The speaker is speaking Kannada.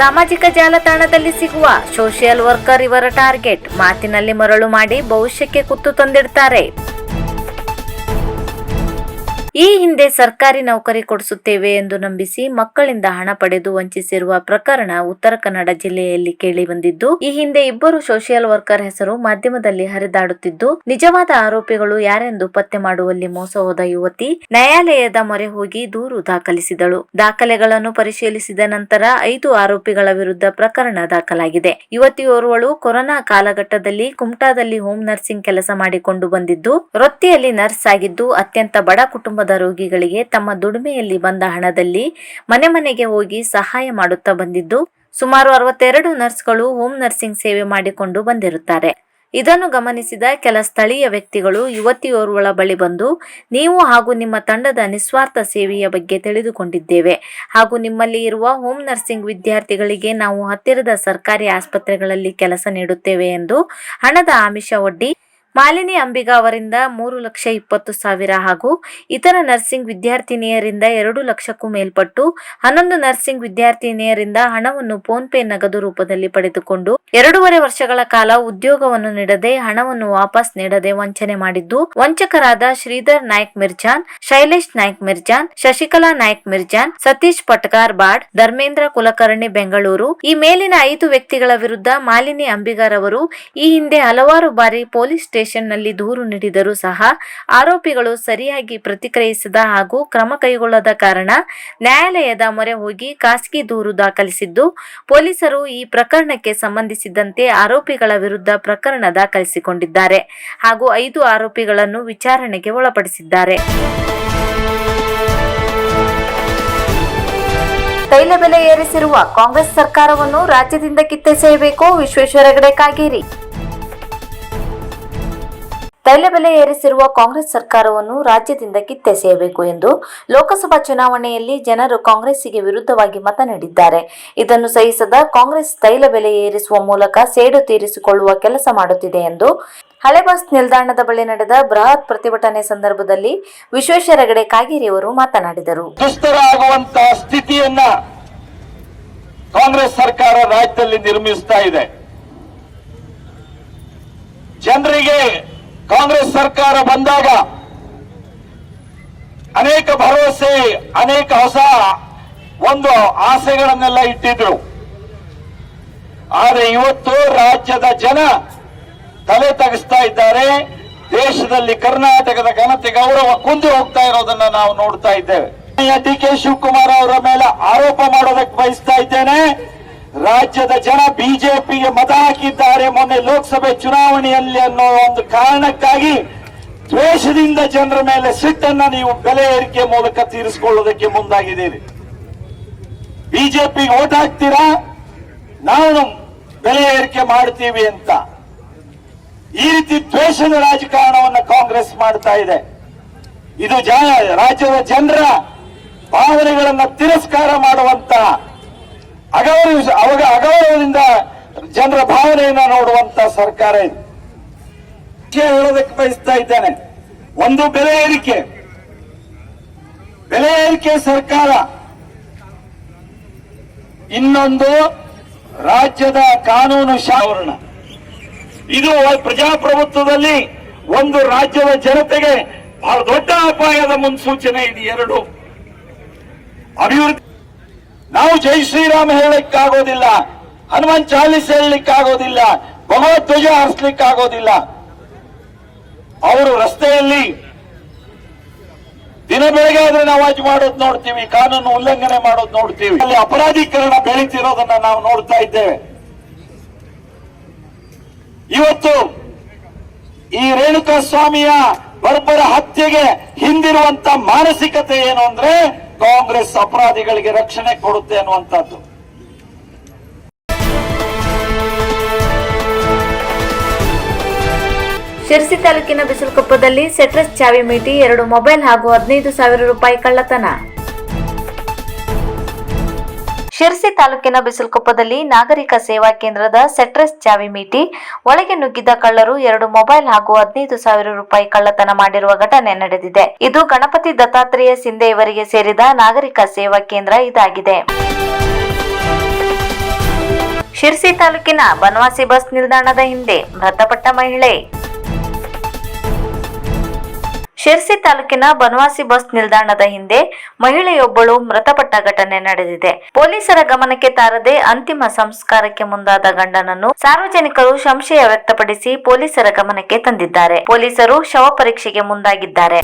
ಸಾಮಾಜಿಕ ಜಾಲತಾಣದಲ್ಲಿ ಸಿಗುವ ಸೋಷಿಯಲ್ ವರ್ಕರ್ ಇವರ ಟಾರ್ಗೆಟ್ ಮಾತಿನಲ್ಲಿ ಮರಳು ಮಾಡಿ ಭವಿಷ್ಯಕ್ಕೆ ಕುತ್ತು ತಂದಿಡ್ತಾರೆ. ಈ ಹಿಂದೆ ಸರ್ಕಾರಿ ನೌಕರಿ ಕೊಡಿಸುತ್ತೇವೆ ಎಂದು ನಂಬಿಸಿ ಮಕ್ಕಳಿಂದ ಹಣ ಪಡೆದು ವಂಚಿಸಿರುವ ಪ್ರಕರಣ ಉತ್ತರ ಕನ್ನಡ ಜಿಲ್ಲೆಯಲ್ಲಿ ಕೇಳಿ ಬಂದಿದ್ದು, ಈ ಹಿಂದೆ ಇಬ್ಬರು ಸೋಷಿಯಲ್ ವರ್ಕರ್ ಹೆಸರು ಮಾಧ್ಯಮದಲ್ಲಿ ಹರಿದಾಡುತ್ತಿದ್ದು, ನಿಜವಾದ ಆರೋಪಿಗಳು ಯಾರೆಂದು ಪತ್ತೆ ಮಾಡುವಲ್ಲಿ ಮೋಸ ಹೋದ ಯುವತಿ ನ್ಯಾಯಾಲಯದ ಮೊರೆ ಹೋಗಿ ದೂರು ದಾಖಲಿಸಿದಳು. ದಾಖಲೆಗಳನ್ನು ಪರಿಶೀಲಿಸಿದ ನಂತರ ಐದು ಆರೋಪಿಗಳ ವಿರುದ್ಧ ಪ್ರಕರಣ ದಾಖಲಾಗಿದೆ. ಯುವತಿಯೋರ್ವಳು ಕೊರೋನಾ ಕಾಲಘಟ್ಟದಲ್ಲಿ ಕುಮಟಾದಲ್ಲಿ ಹೋಮ್ ನರ್ಸಿಂಗ್ ಕೆಲಸ ಮಾಡಿಕೊಂಡು ಬಂದಿದ್ದು ವೃತ್ತಿಯಲ್ಲಿ ನರ್ಸ್ ಆಗಿದ್ದು, ಅತ್ಯಂತ ಬಡ ಕುಟುಂಬದ ರೋಗಿಗಳಿಗೆ ತಮ್ಮ ದುಡಿಮೆಯಲ್ಲಿ ಬಂದ ಹಣದಲ್ಲಿ ಮನೆ ಮನೆಗೆ ಹೋಗಿ ಸಹಾಯ ಮಾಡುತ್ತಾ ಬಂದಿದ್ದು, ಸುಮಾರು ಅರವತ್ತೆರಡು ನರ್ಸ್ಗಳು ಹೋಮ್ ನರ್ಸಿಂಗ್ ಸೇವೆ ಮಾಡಿಕೊಂಡು ಬಂದಿರುತ್ತಾರೆ. ಇದನ್ನು ಗಮನಿಸಿದ ಕೆಲ ಸ್ಥಳೀಯ ವ್ಯಕ್ತಿಗಳು ಯುವತಿಯೋರ್ವಳ ಬಳಿ ಬಂದು, ನೀವು ಹಾಗೂ ನಿಮ್ಮ ತಂಡದ ನಿಸ್ವಾರ್ಥ ಸೇವೆಯ ಬಗ್ಗೆ ತಿಳಿದುಕೊಂಡಿದ್ದೇವೆ. ಹಾಗೂ ನಿಮ್ಮಲ್ಲಿ ಇರುವ ಹೋಮ್ ನರ್ಸಿಂಗ್ ವಿದ್ಯಾರ್ಥಿಗಳಿಗೆ ನಾವು ಹತ್ತಿರದ ಸರ್ಕಾರಿ ಆಸ್ಪತ್ರೆಗಳಲ್ಲಿ ಕೆಲಸ ನೀಡುತ್ತೇವೆ ಎಂದು ಹಣದ ಆಮಿಷ ಒಡ್ಡಿ ಮಾಲಿನಿ ಅಂಬಿಗ ಅವರಿಂದ ಮೂರು ಲಕ್ಷ ಇಪ್ಪತ್ತು ಸಾವಿರ ಹಾಗೂ ಇತರ ನರ್ಸಿಂಗ್ ವಿದ್ಯಾರ್ಥಿನಿಯರಿಂದ ಎರಡು ಲಕ್ಷಕ್ಕೂ ಮೇಲ್ಪಟ್ಟು ಹನ್ನೊಂದು ನರ್ಸಿಂಗ್ ವಿದ್ಯಾರ್ಥಿನಿಯರಿಂದ ಹಣವನ್ನು ಫೋನ್ ಪೇ ನಗದು ರೂಪದಲ್ಲಿ ಪಡೆದುಕೊಂಡು ಎರಡೂವರೆ ವರ್ಷಗಳ ಕಾಲ ಉದ್ಯೋಗವನ್ನು ನೀಡದೆ ಹಣವನ್ನು ವಾಪಸ್ ನೀಡದೆ ವಂಚನೆ ಮಾಡಿದ್ದು, ವಂಚಕರಾದ ಶ್ರೀಧರ್ ನಾಯ್ಕ್ ಮಿರ್ಜಾನ್, ಶೈಲೇಶ್ ನಾಯ್ಕ್ ಮಿರ್ಜಾನ್, ಶಶಿಕಲಾ ನಾಯ್ಕ್ ಮಿರ್ಜಾನ್, ಸತೀಶ್ ಪಟ್ಕಾರ್ ಬಾಡ್, ಧರ್ಮೇಂದ್ರ ಕುಲಕರ್ಣಿ ಬೆಂಗಳೂರು ಈ ಮೇಲಿನ ಐದು ವ್ಯಕ್ತಿಗಳ ವಿರುದ್ಧ ಮಾಲಿನಿ ಅಂಬಿಗರ್ ಅವರು ಈ ಹಿಂದೆ ಹಲವಾರು ಬಾರಿ ಪೊಲೀಸ್ ಸ್ಟೇಷನ್ನಲ್ಲಿ ದೂರು ನೀಡಿದರೂ ಸಹ ಆರೋಪಿಗಳು ಸರಿಯಾಗಿ ಪ್ರತಿಕ್ರಿಯಿಸದ ಹಾಗೂ ಕ್ರಮ ಕೈಗೊಳ್ಳದ ಕಾರಣ ನ್ಯಾಯಾಲಯದ ಮೊರೆ ಹೋಗಿ ಖಾಸಗಿ ದೂರು ದಾಖಲಿಸಿದ್ದು, ಪೊಲೀಸರು ಈ ಪ್ರಕರಣಕ್ಕೆ ಸಂಬಂಧಿಸಿದಂತೆ ಆರೋಪಿಗಳ ವಿರುದ್ಧ ಪ್ರಕರಣ ದಾಖಲಿಸಿಕೊಂಡಿದ್ದಾರೆ ಹಾಗೂ ಐದು ಆರೋಪಿಗಳನ್ನು ವಿಚಾರಣೆಗೆ ಒಳಪಡಿಸಿದ್ದಾರೆ. ತೈಲ ಬೆಲೆ ಏರಿಸಿರುವ ಕಾಂಗ್ರೆಸ್ ಸರ್ಕಾರವನ್ನು ರಾಜ್ಯದಿಂದ ಕಿತ್ತೆಸೆಯಬೇಕು ವಿಶ್ವೇಶ್ವರ ಹೆಗಡೆ ಕಾಗೇರಿ. ತೈಲ ಬೆಲೆ ಏರಿಸಿರುವ ಕಾಂಗ್ರೆಸ್ ಸರ್ಕಾರವನ್ನು ರಾಜ್ಯದಿಂದ ಕಿತ್ತೆಸೆಯಬೇಕು ಎಂದು ಲೋಕಸಭಾ ಚುನಾವಣೆಯಲ್ಲಿ ಜನರು ಕಾಂಗ್ರೆಸ್ಸಿಗೆ ವಿರುದ್ಧವಾಗಿ ಮತ ನೀಡಿದ್ದಾರೆ. ಇದನ್ನು ಸಹಿಸದ ಕಾಂಗ್ರೆಸ್ ತೈಲ ಬೆಲೆ ಏರಿಸುವ ಮೂಲಕ ಸೇಡು ತೀರಿಸಿಕೊಳ್ಳುವ ಕೆಲಸ ಮಾಡುತ್ತಿದೆ ಎಂದು ಹಳೆ ಬಸ್ ನಿಲ್ದಾಣದ ಬಳಿ ನಡೆದ ಬೃಹತ್ ಪ್ರತಿಭಟನೆ ಸಂದರ್ಭದಲ್ಲಿ ವಿಶ್ವೇಶ್ವರ ಹೆಗಡೆ ಕಾಗೇರಿ ಅವರು ಮಾತನಾಡಿದರು ಸ್ಥಿತಿಯನ್ನ ಕಾಂಗ್ರೆಸ್ ಸರ್ಕಾರ ರಾಜ್ಯದಲ್ಲಿ ನಿರ್ಮಿಸ್ತಾ ಇದೆ. ಜನರಿಗೆ ಕಾಂಗ್ರೆಸ್ ಸರ್ಕಾರ ಬಂದಾಗ ಅನೇಕ ಭರವಸೆ, ಅನೇಕ ಹೊಸ ಒಂದು ಆಸೆಗಳನ್ನೆಲ್ಲ ಇಟ್ಟಿದ್ರು. ಆದರೆ ಇವತ್ತು ರಾಜ್ಯದ ಜನ ತಲೆ ತಗ್ಸ್ತಾ ಇದ್ದಾರೆ. ದೇಶದಲ್ಲಿ ಕರ್ನಾಟಕದ ಘನತೆ ಗೌರವ ಕುಂದು ಹೋಗ್ತಾ ಇರೋದನ್ನ ನಾವು ನೋಡ್ತಾ ಇದ್ದೇವೆ. ಡಿ ಕೆ ಶಿವಕುಮಾರ್ ಅವರ ಮೇಲೆ ಆರೋಪ ಮಾಡೋದಕ್ಕೆ ಬಯಸ್ತಾ ಇದ್ದೇನೆ. ರಾಜ್ಯದ ಜನ ಬಿಜೆಪಿಗೆ ಮತ ಹಾಕಿದ್ದಾರೆ ಮೊನ್ನೆ ಲೋಕಸಭೆ ಚುನಾವಣೆಯಲ್ಲಿ ಅನ್ನೋ ಒಂದು ಕಾರಣಕ್ಕಾಗಿ ದ್ವೇಷದಿಂದ ಜನರ ಮೇಲೆ ಸಿಟ್ಟನ್ನ ನೀವು ಬೆಲೆ ಏರಿಕೆ ಮೂಲಕ ತೀರಿಸಿಕೊಳ್ಳೋದಕ್ಕೆ ಮುಂದಾಗಿದ್ದೀರಿ. ಬಿಜೆಪಿಗೆ ಓಟ್ ಹಾಕ್ತೀರಾ? ನಾವು ಬೆಲೆ ಏರಿಕೆ ಮಾಡ್ತೀವಿ ಅಂತ. ಈ ರೀತಿ ದ್ವೇಷದ ರಾಜಕಾರಣವನ್ನು ಕಾಂಗ್ರೆಸ್ ಮಾಡ್ತಾ ಇದೆ. ಇದು ರಾಜ್ಯದ ಜನರ ಭಾವನೆಗಳನ್ನು ತಿರಸ್ಕಾರ ಮಾಡುವಂತ ಅಗೌರವ ಅವಾಗ ಅಗೌರವದಿಂದ ಜನರ ಭಾವನೆಯನ್ನ ನೋಡುವಂತ ಸರ್ಕಾರ ಇದು. ಹೇಳೋದಕ್ಕೆ ಬಯಸ್ತಾ ಇದ್ದೇನೆ. ಒಂದು ಬೆಲೆ ಏರಿಕೆ. ಬೆಲೆ ಏರಿಕೆ ಸರ್ಕಾರ. ಇನ್ನೊಂದು ರಾಜ್ಯದ ಕಾನೂನು ಶಾವರಣ ಇದು ಪ್ರಜಾಪ್ರಭುತ್ವದಲ್ಲಿ ಒಂದು ರಾಜ್ಯದ ಜನತೆಗೆ ಬಹಳ ದೊಡ್ಡ ಅಪಾಯದ ಮುನ್ಸೂಚನೆ ಇದು ಎರಡು. ಅಭಿವೃದ್ಧಿ ನಾವು ಜೈ ಶ್ರೀರಾಮ್ ಹೇಳಲಿಕ್ಕಾಗೋದಿಲ್ಲ. ಹನುಮಾನ್ ಚಾಲಿಸ್ ಹೇಳಲಿಕ್ಕಾಗೋದಿಲ್ಲ. ಭಗವಧ್ವಜ ಹಾರಿಸ್ಲಿಕ್ಕಾಗೋದಿಲ್ಲ. ಅವರು ರಸ್ತೆಯಲ್ಲಿ ದಿನ ಬೆಳಗ್ಗೆ ಆದ್ರೆ ನವಾಜ್ ಮಾಡೋದು ನೋಡ್ತೀವಿ, ಕಾನೂನು ಉಲ್ಲಂಘನೆ ಮಾಡೋದು ನೋಡ್ತೀವಿ. ಅಲ್ಲಿ ಅಪರಾಧೀಕರಣ ಬೆಳೀತಿರೋದನ್ನ ನಾವು ನೋಡ್ತಾ ಇದ್ದೇವೆ. ಇವತ್ತು ಈ ರೇಣುಕಾ ಸ್ವಾಮಿಯ ಬರ್ಬರ ಹತ್ಯೆಗೆ ಹಿಂದಿರುವಂತ ಮಾನಸಿಕತೆ ಏನು ಅಂದ್ರೆ ಕಾಂಗ್ರೆಸ್ ಅಪರಾಧಿಗಳಿಗೆ ರಕ್ಷಣೆ ಕೊಡುತ್ತೆ ಅನ್ನುವಂಥದ್ದು. ಶಿರ್ಸಿ ತಾಲೂಕಿನ ಬಿಸಿಲುಕೊಪ್ಪದಲ್ಲಿ ಸೆಟ್ರಸ್ ಚಾವಿ ಮೀಟಿ ಎರಡು ಮೊಬೈಲ್ ಹಾಗೂ ಹದಿನೈದು ಸಾವಿರ ರೂಪಾಯಿ ಕಳ್ಳತನ. ಶಿರಸಿ ತಾಲೂಕಿನ ಬಿಸಿಲುಕೊಪ್ಪದಲ್ಲಿ ನಾಗರಿಕ ಸೇವಾ ಕೇಂದ್ರದ ಸೆಟ್ರಸ್ ಚಾವಿ ಮೀಟಿ, ಒಳಗೆ ನುಗ್ಗಿದ ಕಳ್ಳರು ಎರಡು ಮೊಬೈಲ್ ಹಾಗೂ ಹದಿನೈದು ಸಾವಿರ ರೂಪಾಯಿ ಕಳ್ಳತನ ಮಾಡಿರುವ ಘಟನೆ ನಡೆದಿದೆ. ಇದು ಗಣಪತಿ ದತ್ತಾತ್ರೇಯ ಸಿಂಧೆ ಇವರಿಗೆ ಸೇರಿದ ನಾಗರಿಕ ಸೇವಾ ಕೇಂದ್ರ ಇದಾಗಿದೆ. ಶಿರ್ಸಿ ತಾಲೂಕಿನ ಬನವಾಸಿ ಬಸ್ ನಿಲ್ದಾಣದ ಹಿಂದೆ ಮೃತಪಟ್ಟ ಮಹಿಳೆ ಶಿರ್ಸಿ ತಾಲೂಕಿನ ಬನವಾಸಿ ಬಸ್ ನಿಲ್ದಾಣದ ಹಿಂದೆ ಮಹಿಳೆಯೊಬ್ಬಳು ಮೃತಪಟ್ಟ ಘಟನೆ ನಡೆದಿದೆ. ಪೊಲೀಸರ ಗಮನಕ್ಕೆ ತಾರದೆ ಅಂತಿಮ ಸಂಸ್ಕಾರಕ್ಕೆ ಮುಂದಾದ ಗಂಡನನ್ನು ಸಾರ್ವಜನಿಕರು ಸಂಶಯ ವ್ಯಕ್ತಪಡಿಸಿ ಪೊಲೀಸರ ಗಮನಕ್ಕೆ ತಂದಿದ್ದಾರೆ. ಪೊಲೀಸರು ಶವ ಪರೀಕ್ಷೆಗೆ ಮುಂದಾಗಿದ್ದಾರೆ.